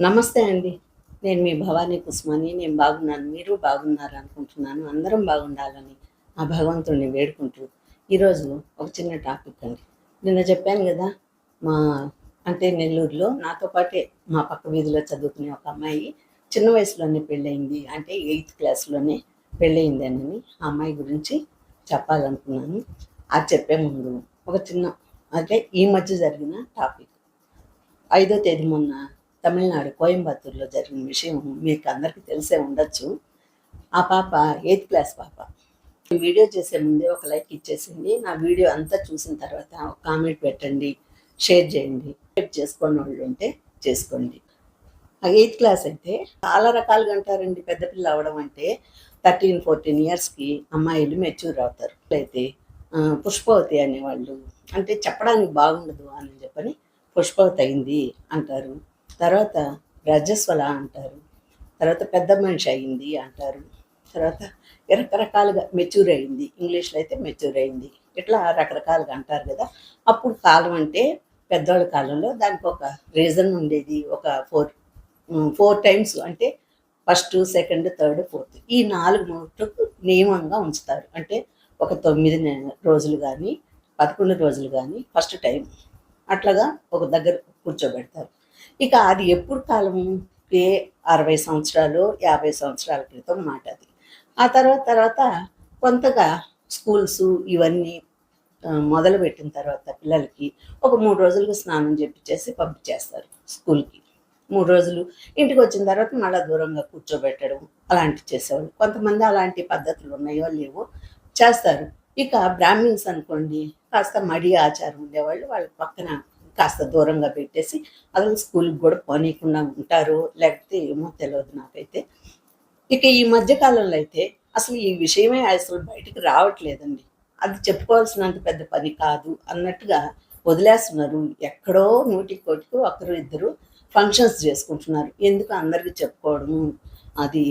నమస్తే అండి. నేను మీ భవానీ కుస్మాని నేను బాగున్నాను. మీరు బాగున్నారు అనుకుంటున్నాను. అందరం బాగుండాలని ఆ భగవంతుడిని వేడుకుంటూ ఈరోజు ఒక చిన్న టాపిక్ అండి. నిన్న చెప్పాను కదా మా అంటే నెల్లూరులో నాతో పాటే మా పక్క వీధిలో చదువుకునే ఒక అమ్మాయి చిన్న వయసులోనే పెళ్ళయింది. అంటే ఎయిత్ క్లాస్లోనే పెళ్ళయింది అని ఆ అమ్మాయి గురించి చెప్పాలనుకున్నాను. అది చెప్పే ముందు ఒక చిన్న అంటే ఈ మధ్య జరిగిన టాపిక్. ఐదో తేదీ మొన్న తమిళనాడు కోయంబత్తూరులో జరిగిన విషయం మీకు అందరికీ తెలిసే ఉండొచ్చు. ఆ పాప ఎయిత్ క్లాస్ పాప. వీడియో చేసే ముందే ఒక లైక్ ఇచ్చేసింది. నా వీడియో అంతా చూసిన తర్వాత ఒక కామెంట్ పెట్టండి షేర్ చేయండి షేర్ చేసుకోని వాళ్ళు ఉంటే చేసుకోండి. ఆ ఎయిత్ క్లాస్ అయితే చాలా రకాలుగా అంటారండి పెద్ద పిల్ల అవడం అంటే. థర్టీన్ ఫోర్టీన్ ఇయర్స్కి అమ్మాయిలు మెచ్యూర్ అవుతారు. అయితే పుష్పవతి అనేవాళ్ళు అంటే చెప్పడానికి బాగుండదు అని చెప్పని పుష్పవతి అయింది అంటారు. తర్వాత రజస్వల అంటారు. తర్వాత పెద్ద మనిషి అయింది అంటారు. తర్వాత రకరకాలుగా మెచ్యూర్ అయింది. ఇంగ్లీష్లో అయితే మెచ్యూర్ అయింది. ఇట్లా రకరకాలుగా అంటారు కదా. అప్పుడు కాలం అంటే పెద్దవాళ్ళ కాలంలో దానికి ఒక రీజన్ ఉండేది. ఒక ఫోర్ ఫోర్ టైమ్స్ అంటే ఫస్ట్ సెకండ్ థర్డ్ ఫోర్త్ ఈ నాలుగు నోట్లకు నియమంగా ఉంచుతారు. అంటే ఒక తొమ్మిది రోజులు కానీ పదకొండు రోజులు కానీ ఫస్ట్ టైం అట్లాగా ఒక దగ్గర కూర్చోబెడతారు. ఇక అది ఎప్పుడు కాలం? ఏ అరవై సంవత్సరాలు యాభై సంవత్సరాల క్రితం మాట అది. ఆ తర్వాత తర్వాత కొంతగా స్కూల్స్ ఇవన్నీ మొదలుపెట్టిన మొదలు పెట్టిన తర్వాత పిల్లలకి ఒక మూడు రోజులకు స్నానం చేపించేసి పంపించేస్తారు స్కూల్కి. మూడు రోజులు ఇంటికి వచ్చిన తర్వాత మళ్ళీ దూరంగా కూర్చోబెట్టడం అలాంటివి చేసేవాళ్ళు. కొంతమంది అలాంటి పద్ధతులు ఉన్నాయో లేవో చేస్తారు. ఇక బ్రాహ్మిన్స్ అనుకోండి కాస్త మడి ఆచారం ఉండేవాళ్ళు వాళ్ళ పక్కన కాస్త దూరంగా పెట్టేసి అసలు స్కూల్కి కూడా పోనీయకుండా ఉంటారు లేకపోతే ఏమో తెలియదు నాకైతే. ఇక ఈ మధ్యకాలంలో అయితే అసలు ఈ విషయమే అసలు బయటకు రావట్లేదండి. అది చెప్పుకోవాల్సినంత పెద్ద పని కాదు అన్నట్టుగా వదిలేస్తున్నారు. ఎక్కడో నూటి కోటికి ఒకరు ఇద్దరు ఫంక్షన్స్ చేసుకుంటున్నారు. ఎందుకు అందరికీ చెప్పుకోవడము? అది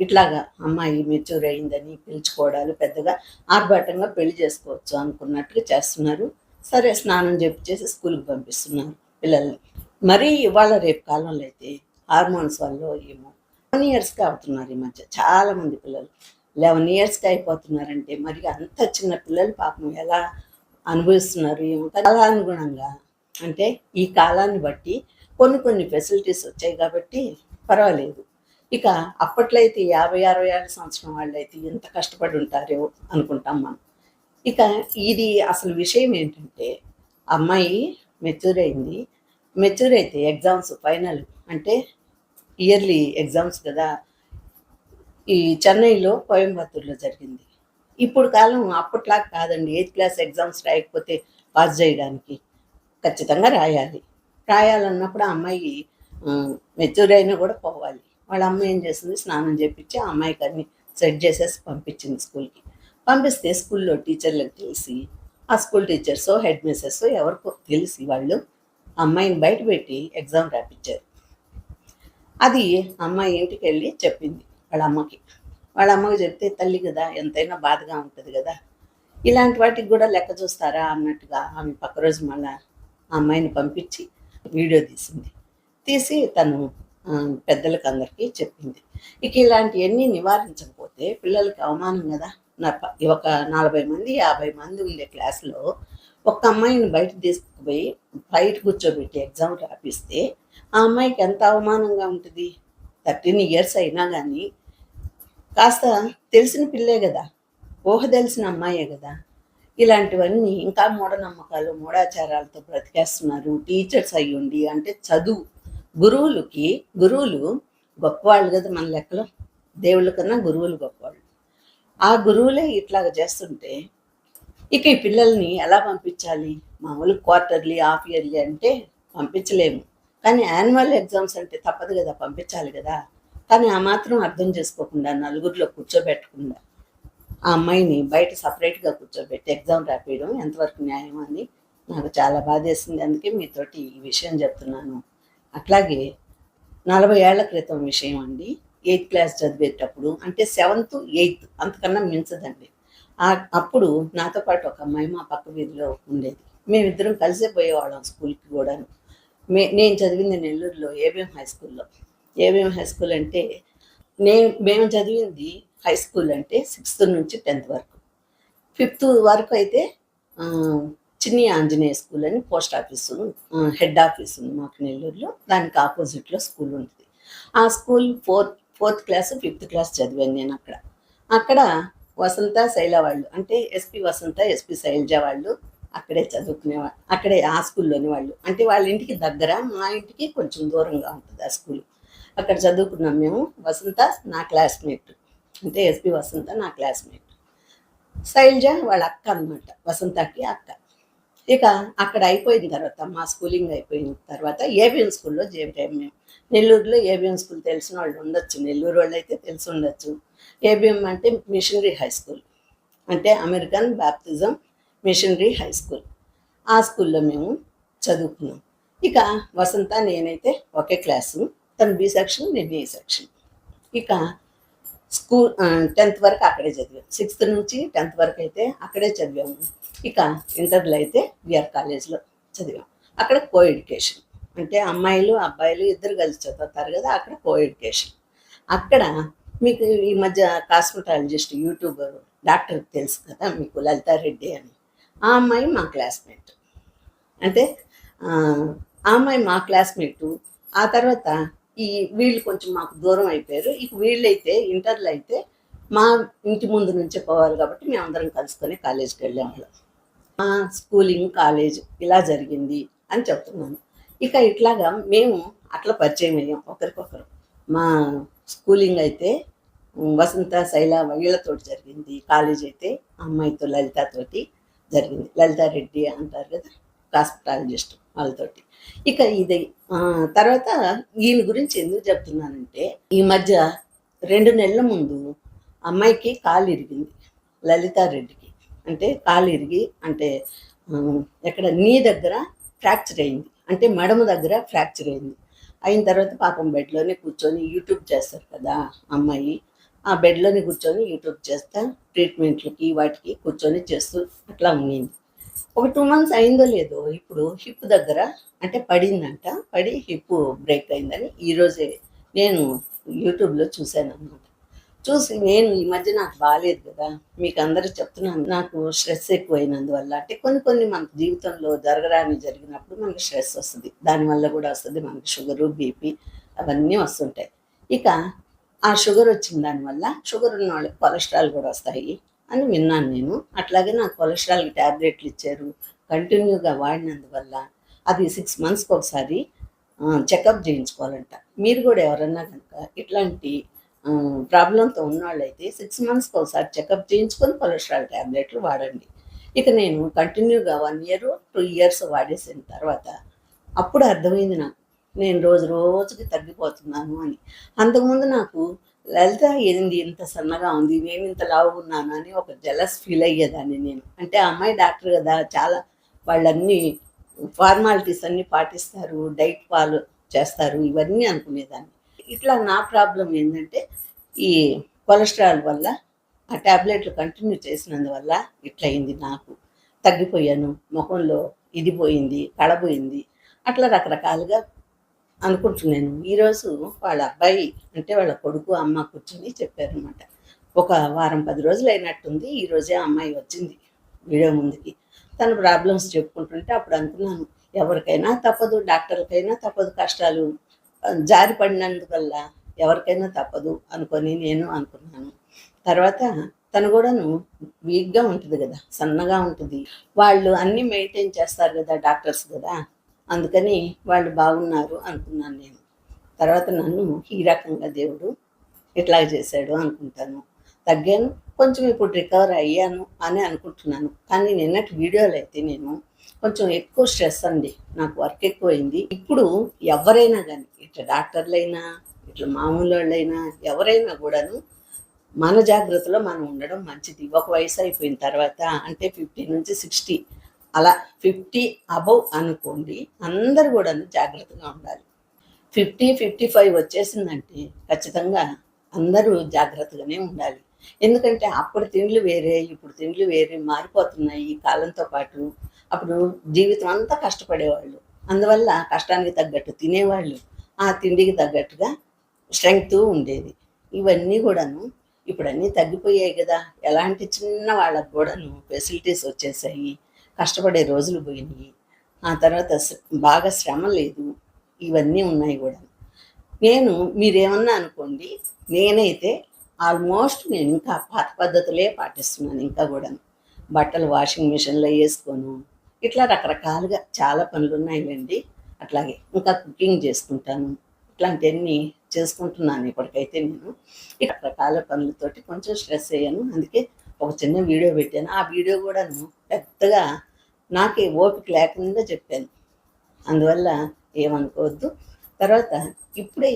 ఇట్లాగా అమ్మాయి మెచ్యూర్ అయిందని పిలుచుకోవడాలు పెద్దగా ఆర్భాటంగా పెళ్ళి చేసుకోవచ్చు అనుకున్నట్టుగా చేస్తున్నారు. సరే స్నానం చేసి స్కూల్కి పంపిస్తున్నారు పిల్లల్ని. మరీ ఇవాళ రేపు కాలంలో అయితే హార్మోన్స్ వల్ల ఏమో లెవెన్ ఇయర్స్కి అవుతున్నారు ఈ మధ్య. చాలా మంది పిల్లలు లెవెన్ ఇయర్స్కి అయిపోతున్నారంటే మరి అంత చిన్న పిల్లలు పాపం ఎలా అనుభవిస్తున్నారు ఏమో కాలానుగుణంగా అంటే ఈ కాలాన్ని బట్టి కొన్ని కొన్ని ఫెసిలిటీస్ వచ్చాయి కాబట్టి పర్వాలేదు. ఇక అప్పట్లో అయితే యాభై అరవై ఏళ్ళ సంవత్సరం వాళ్ళు అయితే ఎంత కష్టపడి ఉంటారో అనుకుంటాం మనం. ఇక ఇది అసలు విషయం ఏంటంటే అమ్మాయి మెచ్యూర్ అయింది. మెచ్యూర్ అయితే ఎగ్జామ్స్ ఫైనల్ అంటే ఇయర్లీ ఎగ్జామ్స్ కదా. ఈ చెన్నైలో కోయంబత్తూర్లో జరిగింది. ఇప్పుడు కాలం అప్పట్లా కాదండి. ఎయిత్ క్లాస్ ఎగ్జామ్స్ రాయకపోతే పాస్ చేయడానికి ఖచ్చితంగా రాయాలి. రాయాలన్నప్పుడు ఆ అమ్మాయి మెచ్యూర్ అయినా కూడా పోవాలి. వాళ్ళ అమ్మ ఏం చేసింది? స్నానం చేపించి ఆ అమ్మాయికి అన్ని సెట్ చేసేసి పంపించింది స్కూల్కి పంపిస్తే స్కూల్లో టీచర్లకు తెలిసి ఆ స్కూల్ టీచర్స్ హెడ్ మిస్సెస్ ఎవరికో తెలిసి వాళ్ళు అమ్మాయిని బయట పెట్టి ఎగ్జామ్ రాపించారు అది అమ్మాయి ఇంటికి వెళ్ళి చెప్పింది వాళ్ళ అమ్మకి వాళ్ళ అమ్మకి చెప్తే తల్లి కదా ఎంతైనా బాధగా ఉంటుంది కదా. ఇలాంటి వాటికి కూడా లెక్క చూస్తారా? అన్నట్టుగా ఆమె పక్క రోజు మళ్ళా ఆ అమ్మాయిని పంపించి వీడియో తీసింది. తీసి తను పెద్దలకు అందరికీ చెప్పింది. ఇక ఇలాంటివన్నీ నివారించకపోతే పిల్లలకి అవమానం కదా. ఒక నలభై మంది యాభై మంది ఉండే క్లాస్లో ఒక అమ్మాయిని బయట తీసుకుపోయి బయట కూర్చోబెట్టి ఎగ్జామ్ రాపిస్తే ఆ అమ్మాయికి ఎంత అవమానంగా ఉంటుంది? థర్టీన్ ఇయర్స్ అయినా కానీ కాస్త తెలిసిన పిల్లే కదా ఊహ తెలిసిన అమ్మాయే కదా. ఇలాంటివన్నీ ఇంకా మూఢనమ్మకాలు మూఢాచారాలతో బ్రతికేస్తున్నారు. టీచర్స్ అయ్యుండి అంటే చదువు గురువులకి గురువులు గొప్పవాళ్ళు కదా మన లెక్కలో. దేవుళ్ళ కన్నా గురువులు గొప్ప ఆ గురువులే ఇట్లాగ చేస్తుంటే ఇక ఈ పిల్లల్ని ఎలా పంపించాలి? మామూలు క్వార్టర్లీ హాఫ్ ఇయర్లీ అంటే పంపించలేము. కానీ యాన్యువల్ ఎగ్జామ్స్ అంటే తప్పదు కదా పంపించాలి కదా. కానీ ఆ మాత్రం అర్థం చేసుకోకుండా నలుగురిలో కూర్చోబెట్టకుండా ఆ అమ్మాయిని బయట సపరేట్గా కూర్చోబెట్టి ఎగ్జామ్ రాపేయడం ఎంతవరకు న్యాయం అని నాకు చాలా బాధేసింది. అందుకే మీతోటి ఈ విషయం చెప్తున్నాను. అట్లాగే నలభై ఏళ్ళ క్రితం విషయం అండి. ఎయిత్ క్లాస్ చదివేటప్పుడు అంటే సెవెంత్ ఎయిత్ అంతకన్నా మించదండి. అప్పుడు నాతో పాటు ఒక అమ్మాయి మా పక్క వీధిలో ఉండేది. మేమిద్దరం కలిసే పోయేవాళ్ళం స్కూల్కి కూడాను. మే నేను చదివింది నెల్లూరులో ఏబిఎం హై స్కూల్లో. ఏబిఎం హై స్కూల్ అంటే నేను మేము చదివింది హై స్కూల్ అంటే సిక్స్త్ నుంచి టెన్త్ వరకు. ఫిఫ్త్ వరకు అయితే చిన్ని ఆంజనేయ స్కూల్ అని పోస్ట్ ఆఫీస్ హెడ్ ఆఫీస్ ఉంది మాకు నెల్లూరులో. దానికి ఆపోజిట్లో స్కూల్ ఉంటుంది. ఆ school fourth fourth class fifth class చదివాను నేను అక్కడ. అక్కడ వసంత శైల వాళ్ళు అంటే ఎస్పి వసంత ఎస్పి శైలజ వాళ్ళు అక్కడే చదువుకునేవాళ్ళు అక్కడే ఆ స్కూల్లోని వాళ్ళు. అంటే వాళ్ళ ఇంటికి దగ్గర మా ఇంటికి కొంచెం దూరంగా ఉంటుంది ఆ స్కూల్. అక్కడ చదువుకున్నాం మేము వసంత నా క్లాస్మేట్ అంటే ఎస్పి వసంత నా క్లాస్మేట్. శైలజ వాళ్ళ అక్క అనమాట వసంతకి అక్క. ఇక అక్కడ అయిపోయిన తర్వాత మా స్కూలింగ్ అయిపోయిన తర్వాత ఏబిఎం స్కూల్లో చేరాం మేము. నెల్లూరులో ఏబిఎం స్కూల్ తెలిసిన వాళ్ళు ఉండొచ్చు నెల్లూరు వాళ్ళు అయితే తెలిసి ఉండొచ్చు. ఏబిఎం అంటే మిషనరీ హై స్కూల్. అంటే American Baptist missionary high school. ఆ స్కూల్లో మేము చదువుకున్నాం. ఇక వసంత నేనైతే ఒకే క్లాసు తను బి సెక్షన్ నేను ఏ సెక్షన్. ఇక స్కూల్ టెన్త్ వరకు అక్కడే చదివాం. సిక్స్త్ నుంచి టెన్త్ వరకు అయితే అక్కడే చదివాము. ఇక ఇంటర్లో అయితే విఆర్ కాలేజ్లో చదివాం. అక్కడ కో ఎడ్యుకేషన్ అంటే అమ్మాయిలు అబ్బాయిలు ఇద్దరు కలిసి చదువుతారు కదా అక్కడ కో ఎడ్యుకేషన్ అక్కడ మీకు ఈ మధ్య కాస్మెటాలజిస్ట్ యూట్యూబర్ డాక్టర్ తెలుసు కదా మీకు లలితారెడ్డి అని. ఆ అమ్మాయి మా క్లాస్మేట్. అంటే ఆ అమ్మాయి మా క్లాస్మేటు. ఆ తర్వాత ఈ వీళ్ళు కొంచెం మాకు దూరం అయిపోయారు. ఇక వీళ్ళైతే ఇంటర్లో అయితే మా ఇంటి ముందు నుంచే పోవాలి కాబట్టి మేము అందరం కలుసుకొని కాలేజీకి వెళ్ళాము మా స్కూలింగ్ కాలేజ్ ఇలా జరిగింది అని చెప్తున్నాను. ఇక ఇట్లాగా మేము అట్లా పరిచయం అయ్యాం. ఒకరికొకరు. మా స్కూలింగ్ అయితే వసంత శైల వీళ్ళతో జరిగింది. కాలేజ్ అయితే అమ్మాయితో లలితతోటి జరిగింది. లలితారెడ్డి అంటారు కదా? హాస్పిటాలజిస్ట్ వాళ్ళతోటి. ఇక ఇది తర్వాత ఈయన గురించి ఎందుకు చెప్తున్నానంటే ఈ మధ్య రెండు నెలల ముందు అమ్మాయికి కాలు ఇరిగింది లలితారెడ్డికి. అంటే కాలు ఇరిగి అంటే ఎక్కడ నీ దగ్గర ఫ్రాక్చర్ అయింది అంటే మడమ దగ్గర ఫ్రాక్చర్ అయింది. అయిన తర్వాత పాపం బెడ్లోనే కూర్చొని యూట్యూబ్ చేస్తారు కదా అమ్మాయి. ఆ బెడ్లోనే కూర్చొని యూట్యూబ్ చేస్తా ట్రీట్మెంట్లకి వాటికి కూర్చొని చేస్తూ అట్లా ఉండింది. ఒక టూ మంత్స్ అయిందో లేదో ఇప్పుడు హిప్ దగ్గర అంటే పడిందంట పడి హిప్ బ్రేక్ అయిందని ఈరోజే నేను యూట్యూబ్లో చూశాను అనమాట చూసి నేను ఈ మధ్య నాకు బాగాలేదు కదా మీకు అందరూ చెప్తున్నాను నాకు స్ట్రెస్ ఎక్కువైనందువల్ల అంటే కొన్ని కొన్ని మన జీవితంలో జరగడానికి జరిగినప్పుడు మనకి స్ట్రెస్ వస్తుంది దానివల్ల కూడా వస్తుంది మనకి షుగరు బీపీ అవన్నీ వస్తుంటాయి. ఇక ఆ షుగర్ వచ్చిన దానివల్ల షుగర్ ఉన్న వాళ్ళకి కొలెస్ట్రాల్ కూడా వస్తాయి. అని విన్నాను నేను. అట్లాగే నాకు కొలెస్ట్రాల్ ట్యాబ్లెట్లు ఇచ్చారు. కంటిన్యూగా వాడినందువల్ల అది సిక్స్ మంత్స్కి ఒకసారి చెకప్ చేయించుకోవాలంట. మీరు కూడా ఎవరన్నా కనుక ఇట్లాంటి ప్రాబ్లంతో ఉన్నవాళ్ళైతే సిక్స్ మంత్స్కి ఒకసారి చెకప్ చేయించుకొని కొలెస్ట్రాల్ ట్యాబ్లెట్లు వాడండి. ఇక నేను కంటిన్యూగా వన్ ఇయర్ టూ ఇయర్స్ వాడేసిన తర్వాత అప్పుడు అర్థమైంది నాకు. నేను రోజు రోజుకి తగ్గిపోతున్నాను అని. అంతకుముందు నాకు లలిత ఏంది ఇంత సన్నగా ఉంది? మేము ఇంత లావుగా ఉన్నాను అని ఒక జలస్ ఫీల్ అయ్యేదాన్ని నేను. అంటే అమ్మాయి డాక్టర్ కదా చాలా వాళ్ళన్నీ ఫార్మాలిటీస్ అన్నీ పాటిస్తారు డైట్ ఫాలో చేస్తారు ఇవన్నీ అనుకునేదాన్ని. ఇట్లా నా ప్రాబ్లం ఏంటంటే ఈ కొలెస్ట్రాల్ వల్ల ఆ ట్యాబ్లెట్లు కంటిన్యూ చేసినందువల్ల ఇట్లయింది నాకు. తగ్గిపోయాను ముఖంలో ఇది పోయింది కడబోయింది అట్లా రకరకాలుగా అనుకుంటున్నాను. ఈరోజు వాళ్ళ అబ్బాయి అంటే వాళ్ళ కొడుకు అమ్మ కూర్చొని చెప్పారనమాట ఒక వారం పది రోజులు అయినట్టుంది ఈరోజే అమ్మాయి వచ్చింది వీడియో ముందుకి. తన ప్రాబ్లమ్స్ చెప్పుకుంటుంటే అప్పుడు అనుకున్నాను ఎవరికైనా తప్పదు డాక్టర్లకైనా తప్పదు కష్టాలు జారి పడినందువల్ల ఎవరికైనా తప్పదు అనుకొని నేను అనుకున్నాను. తర్వాత తను కూడాను వీక్గా ఉంటుంది కదా సన్నగా ఉంటుంది. వాళ్ళు అన్నీ మెయింటైన్ చేస్తారు కదా డాక్టర్స్ కదా. అందుకని వాళ్ళు బాగున్నారు అనుకున్నాను నేను. తర్వాత నన్ను ఈ రకంగా దేవుడు ఇట్లా చేశాడు అనుకుంటాను. తగ్గాను కొంచెం ఇప్పుడు రికవర్ అయ్యాను అని అనుకుంటున్నాను. కానీ నిన్నటి వీడియోలు అయితే నేను కొంచెం ఎక్కువ స్ట్రెస్ అండి. నాకు వర్క్ ఎక్కువైంది. ఇప్పుడు ఎవరైనా కానీ ఇట్లా డాక్టర్లైనా ఇట్లా మామూలు వాళ్ళైనా ఎవరైనా కూడాను మన జాగ్రత్తలో మనం ఉండడం మంచిది. ఒక వయసు అయిపోయిన తర్వాత అంటే ఫిఫ్టీ నుంచి సిక్స్టీ అలా ఫిఫ్టీ అబవ్ అనుకోండి అందరు కూడా జాగ్రత్తగా ఉండాలి. ఫిఫ్టీ ఫిఫ్టీ ఫైవ్ వచ్చేసిందంటే ఖచ్చితంగా అందరూ జాగ్రత్తగానే ఉండాలి. ఎందుకంటే అప్పుడు తిండ్లు వేరే ఇప్పుడు తిండ్లు వేరే మారిపోతున్నాయి ఈ కాలంతో పాటు. అప్పుడు జీవితం అంతా కష్టపడేవాళ్ళు. అందువల్ల కష్టానికి తగ్గట్టు తినేవాళ్ళు. ఆ తిండికి తగ్గట్టుగా స్ట్రెంగ్త్ ఉండేది. ఇవన్నీ కూడాను ఇప్పుడు అన్నీ తగ్గిపోయాయి కదా. ఎలాంటి చిన్న వాళ్ళకు కూడాను ఫెసిలిటీస్ వచ్చేసాయి. కష్టపడే రోజులు పోయినాయి. ఆ తర్వాత బాగా శ్రమ లేదు. ఇవన్నీ ఉన్నాయి కూడా. నేను మీరేమన్నా అనుకోండి నేనైతే ఆల్మోస్ట్ నేను ఇంకా పాత పద్ధతులే పాటిస్తున్నాను ఇంకా కూడా. బట్టలు వాషింగ్ మిషన్లో వేసుకోను. ఇట్లా రకరకాలుగా చాలా పనులు ఉన్నాయిలేండి. అట్లాగే ఇంకా కుకింగ్ చేసుకుంటాను. ఇట్లాంటివన్నీ చేసుకుంటున్నాను ఇప్పటికైతే నేను. రకరకాల పనులతోటి కొంచెం స్ట్రెస్ అయ్యాను. అందుకే ఒక చిన్న వీడియో పెట్టాను. ఆ వీడియో కూడాను పెద్దగా నాకే ఓపిక లేకుండా చెప్పాను. అందువల్ల ఏమనుకోవద్దు. తర్వాత ఇప్పుడే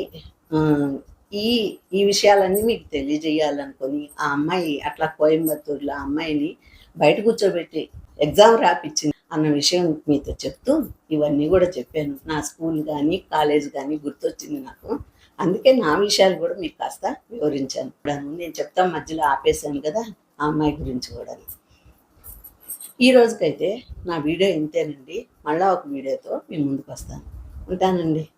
ఈ ఈ విషయాలన్నీ మీకు తెలియజేయాలనుకొని ఆ అమ్మాయి అట్లా కోయంబత్తూరులో ఆ అమ్మాయిని బయట కూర్చోబెట్టి ఎగ్జామ్ రాపిచ్చింది అన్న విషయం మీతో చెప్తూ ఇవన్నీ కూడా చెప్పాను. నా స్కూల్ కానీ కాలేజ్ కానీ గుర్తొచ్చింది నాకు. అందుకే నా విషయాలు కూడా మీకు కాస్త వివరించాను. నేను చెప్తాను మధ్యలో ఆపేశాను కదా. ఆ అమ్మాయి గురించి కూడా. ఈ రోజుకైతే నా వీడియో ఇంతేనండి. మళ్ళా ఒక వీడియోతో మీ ముందుకు వస్తాను. ఉంటానండి.